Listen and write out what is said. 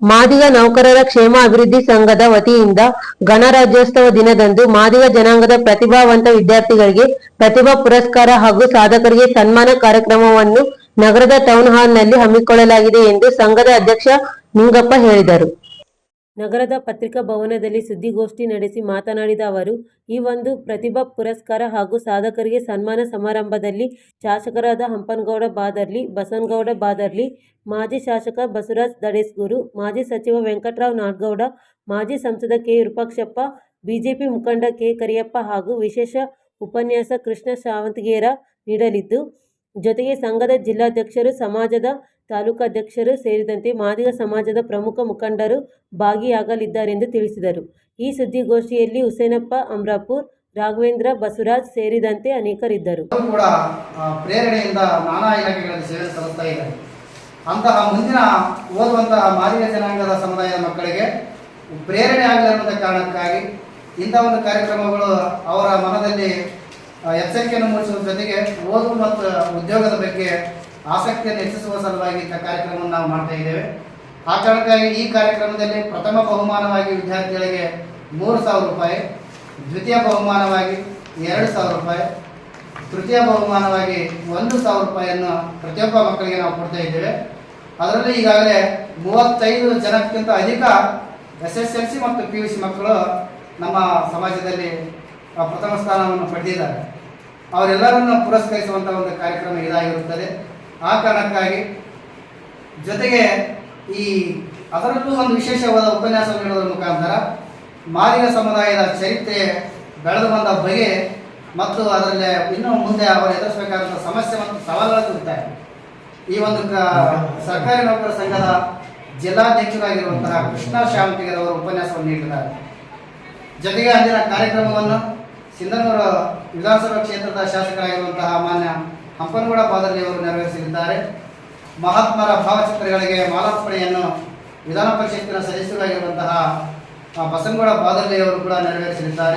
ಮಾದಿಗ ನೌಕರರ ಕ್ಷೇಮ ಅಭಿವೃದ್ಧಿ ಸಂಘದ ವತಿಯಿಂದ ಗಣರಾಜ್ಯೋತ್ಸವ ದಿನದಂದು ಮಾದಿಗ ಜನಾಂಗದ ಪ್ರತಿಭಾವಂತ ವಿದ್ಯಾರ್ಥಿಗಳಿಗೆ ಪ್ರತಿಭಾ ಪುರಸ್ಕಾರ ಹಾಗೂ ಸಾಧಕರಿಗೆ ಸನ್ಮಾನ ಕಾರ್ಯಕ್ರಮವನ್ನು ನಗರದ ಟೌನ್ ಹಾಲ್ನಲ್ಲಿ ಹಮ್ಮಿಕೊಳ್ಳಲಾಗಿದೆ ಎಂದು ಸಂಘದ ಅಧ್ಯಕ್ಷ ನಿಂಗಪ್ಪ ಹೇಳಿದರು. ನಗರದ ಪತ್ರಿಕಾ ಭವನದಲ್ಲಿ ಸುದ್ದಿಗೋಷ್ಠಿ ನಡೆಸಿ ಮಾತನಾಡಿದ ಅವರು, ಈ ಒಂದು ಪ್ರತಿಭಾ ಪುರಸ್ಕಾರ ಹಾಗೂ ಸಾಧಕರಿಗೆ ಸನ್ಮಾನ ಸಮಾರಂಭದಲ್ಲಿ ಶಾಸಕರಾದ ಹಂಪನಗೌಡ ಬಾದರ್ಲಿ, ಬಸನಗೌಡ ಬಾದರ್ಲಿ, ಮಾಜಿ ಶಾಸಕ ಬಸವರಾಜ್ ದಡೇಸ್ಗೂರು, ಮಾಜಿ ಸಚಿವ ವೆಂಕಟರಾವ್ ನಾಡಗೌಡ ಮಾಜಿ ಸಂಸದ ಕೆ ವಿರೂಪಾಕ್ಷಪ್ಪ, ಬಿಜೆಪಿ ಮುಖಂಡ ಕೆ ಕರಿಯಪ್ಪ ಹಾಗೂ ವಿಶೇಷ ಉಪನ್ಯಾಸ ಕೃಷ್ಣ ಶಾವಂತಗೇರ ನೀಡಲಿದ್ದು ಜೊತೆಗೆ ಸಂಘದ ಜಿಲ್ಲಾಧ್ಯಕ್ಷರು, ಸಮಾಜದ ತಾಲೂಕಾಧ್ಯಕ್ಷರು ಸೇರಿದಂತೆ ಮಾದಿಗ ಸಮಾಜದ ಪ್ರಮುಖ ಮುಖಂಡರು ಭಾಗಿಯಾಗಲಿದ್ದಾರೆಂದು ತಿಳಿಸಿದರು. ಈ ಸುದ್ದಿಗೋಷ್ಠಿಯಲ್ಲಿ ಹುಸೇನಪ್ಪ, ಅಮ್ರಾಪುರ್, ರಾಘವೇಂದ್ರ, ಬಸವರಾಜ್ ಸೇರಿದಂತೆ ಅನೇಕರಿದ್ದರು. ಕೂಡ ಪ್ರೇರಣೆಯಿಂದ ನಾನಾ ಇಲಾಖೆಗಳಲ್ಲಿ ಸೇವೆ ಸಲ್ಲಿಸ್ತಾ ಇದ್ದಾರೆ ಅಂತಹ ಮುಂದಿನ ಓದುವಂತಹ ಮಾದಿಗ ಜನಾಂಗದ ಸಮುದಾಯದ ಮಕ್ಕಳಿಗೆ ಪ್ರೇರಣೆ ಆಗಲಿ ಕಾರಣಕ್ಕಾಗಿ ಇಂಥ ಒಂದು ಕಾರ್ಯಕ್ರಮಗಳು ಅವರ ಮನದಲ್ಲಿ ಎಚ್ಚರಿಕೆಯನ್ನು ಮೂಡಿಸುವ ಜೊತೆಗೆ ಓದು ಮತ್ತು ಉದ್ಯೋಗದ ಬಗ್ಗೆ ಆಸಕ್ತಿಯನ್ನು ಹೆಚ್ಚಿಸುವ ಸಲುವಾಗಿ ಇಂಥ ಕಾರ್ಯಕ್ರಮವನ್ನು ನಾವು ಮಾಡ್ತಾ ಇದ್ದೇವೆ. ಆ ಕಾರಣಕ್ಕಾಗಿ ಈ ಕಾರ್ಯಕ್ರಮದಲ್ಲಿ ಪ್ರಥಮ ಬಹುಮಾನವಾಗಿ ವಿದ್ಯಾರ್ಥಿಗಳಿಗೆ ಮೂರು ಸಾವಿರ ರೂಪಾಯಿ, ದ್ವಿತೀಯ ಬಹುಮಾನವಾಗಿ ಎರಡು ಸಾವಿರ ರೂಪಾಯಿ, ತೃತೀಯ ಬಹುಮಾನವಾಗಿ ಒಂದು ಸಾವಿರ ರೂಪಾಯಿಯನ್ನು ಪ್ರತಿಯೊಬ್ಬ ಮಕ್ಕಳಿಗೆ ನಾವು ಕೊಡ್ತಾ ಇದ್ದೇವೆ. ಅದರಲ್ಲಿ ಈಗಾಗಲೇ ಮೂವತ್ತೈದು ಜನಕ್ಕಿಂತ ಅಧಿಕ ಎಸ್ ಎಸ್ ಎಲ್ ಸಿ ಮತ್ತು ಪಿ ಯು ಸಿ ಮಕ್ಕಳು ನಮ್ಮ ಸಮಾಜದಲ್ಲಿ ಪ್ರಥಮ ಸ್ಥಾನವನ್ನು ಪಡೆದಿದ್ದಾರೆ. ಅವರೆಲ್ಲರನ್ನ ಪುರಸ್ಕರಿಸುವಂಥ ಒಂದು ಕಾರ್ಯಕ್ರಮ ಇದಾಗಿರುತ್ತದೆ. ಆ ಕಾರಣಕ್ಕಾಗಿ ಜೊತೆಗೆ ಈ ಅದರಲ್ಲೂ ಒಂದು ವಿಶೇಷವಾದ ಉಪನ್ಯಾಸ ನೀಡುವುದರ ಮುಖಾಂತರ ಮಾಲಿನ ಸಮುದಾಯದ ಚರಿತ್ರೆ ಬೆಳೆದು ಬಂದ ಬಗೆ ಮತ್ತು ಅದರಲ್ಲಿ ಇನ್ನೂ ಮುಂದೆ ಅವರು ಎದುರಿಸಬೇಕಾದಂಥ ಸಮಸ್ಯೆ ಮತ್ತು ಸವಾಲುಗಳು ಕುರಿತಾಗಿ ಈ ಒಂದು ಸರ್ಕಾರಿ ನೌಕರ ಸಂಘದ ಜಿಲ್ಲಾಧ್ಯಕ್ಷರಾಗಿರುವಂತಹ ಕೃಷ್ಣ ಶ್ಯಾಮತಿಗರ್ ಅವರು ಉಪನ್ಯಾಸವನ್ನು ನೀಡಿದ್ದಾರೆ. ಜೊತೆಗೆ ಅಂದಿನ ಕಾರ್ಯಕ್ರಮವನ್ನು ಸಿಂಧನೂರು ವಿಧಾನಸಭಾ ಕ್ಷೇತ್ರದ ಶಾಸಕರಾಗಿರುವಂತಹ ಮಾನ್ಯ ಹಂಪನಗೌಡ ಬಾದರ್ಲಿ ಅವರು ನೆರವೇರಿಸಲಿದ್ದಾರೆ. ಮಹಾತ್ಮರ ಭಾವಚಿತ್ರಗಳಿಗೆ ಮಾಲಾರ್ಪಣೆಯನ್ನು ವಿಧಾನ ಪರಿಷತ್ತಿನ ಸದಸ್ಯರಾಗಿರುವಂತಹ ಬಸನಗೌಡ ಬಾದರ್ಲಿ ಅವರು ಕೂಡ ನೆರವೇರಿಸಲಿದ್ದಾರೆ.